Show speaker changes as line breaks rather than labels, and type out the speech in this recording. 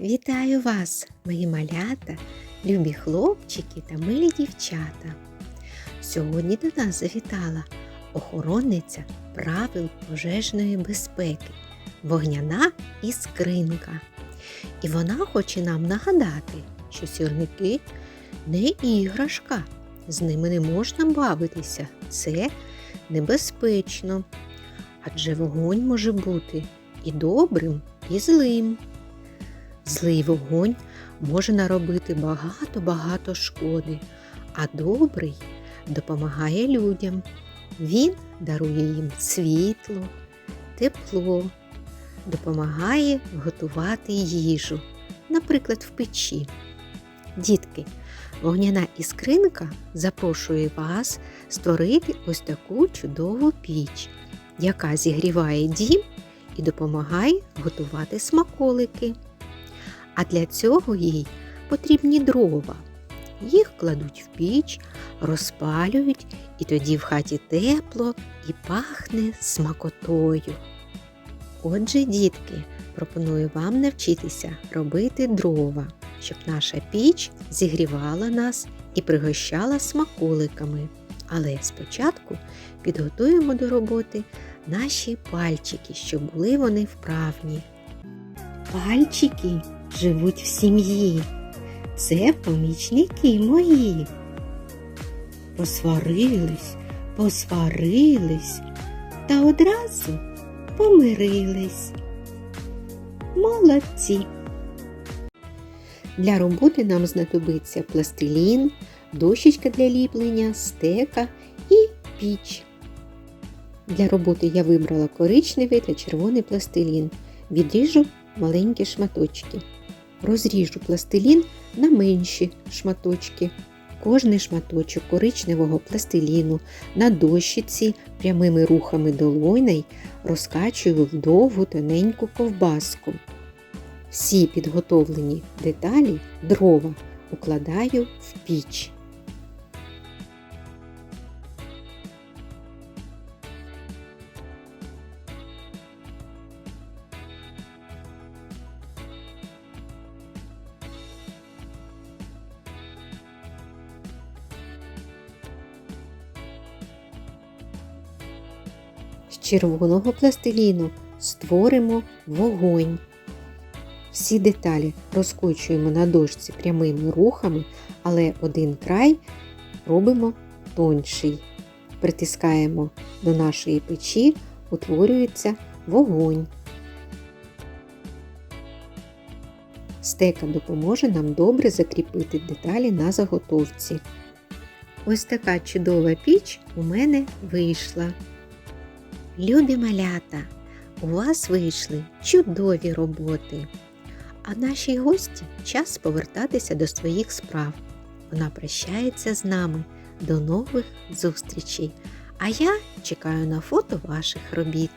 Вітаю вас, мої малята, любі хлопчики та милі дівчата. Сьогодні до нас завітала охоронниця правил пожежної безпеки, вогняна іскринка. І вона хоче нам нагадати, що сірники не іграшка, з ними не можна бавитися. Це небезпечно. Адже вогонь може бути і добрим, і злим. Злий вогонь може наробити багато-багато шкоди, а добрий допомагає людям. Він дарує їм світло, тепло, допомагає готувати їжу, наприклад, в печі. Дітки, вогняна іскринка запрошує вас створити ось таку чудову піч, яка зігріває дім і допомагає готувати смаколики. А для цього їй потрібні дрова. Їх кладуть в піч, розпалюють, і тоді в хаті тепло і пахне смакотою. Отже, дітки, пропоную вам навчитися робити дрова, щоб наша піч зігрівала нас і пригощала смаколиками. Але спочатку підготуємо до роботи наші пальчики, щоб були вони вправні. Пальчики живуть в сім'ї. Це помічники мої. Посварились, посварились та одразу помирились. Молодці. Для роботи нам знадобиться пластилін, дощечка для ліплення, стека і піч. Для роботи я вибрала коричневий та червоний пластилін. Відріжу маленькі шматочки. Розріжу пластилін на менші шматочки. Кожний шматочок коричневого пластиліну на дощиці прямими рухами долоней розкачую в довгу тоненьку ковбаску. Всі підготовлені деталі дрова укладаю в піч. З червоного пластиліну створимо вогонь. Всі деталі розкочуємо на дошці прямими рухами, але один край робимо тонший. Притискаємо до нашої печі, утворюється вогонь. Стека допоможе нам добре закріпити деталі на заготовці. Ось така чудова піч у мене вийшла. Любі малята, у вас вийшли чудові роботи. А нашій гості час повертатися до своїх справ. Вона прощається з нами. До нових зустрічей. А я чекаю на фото ваших робіт.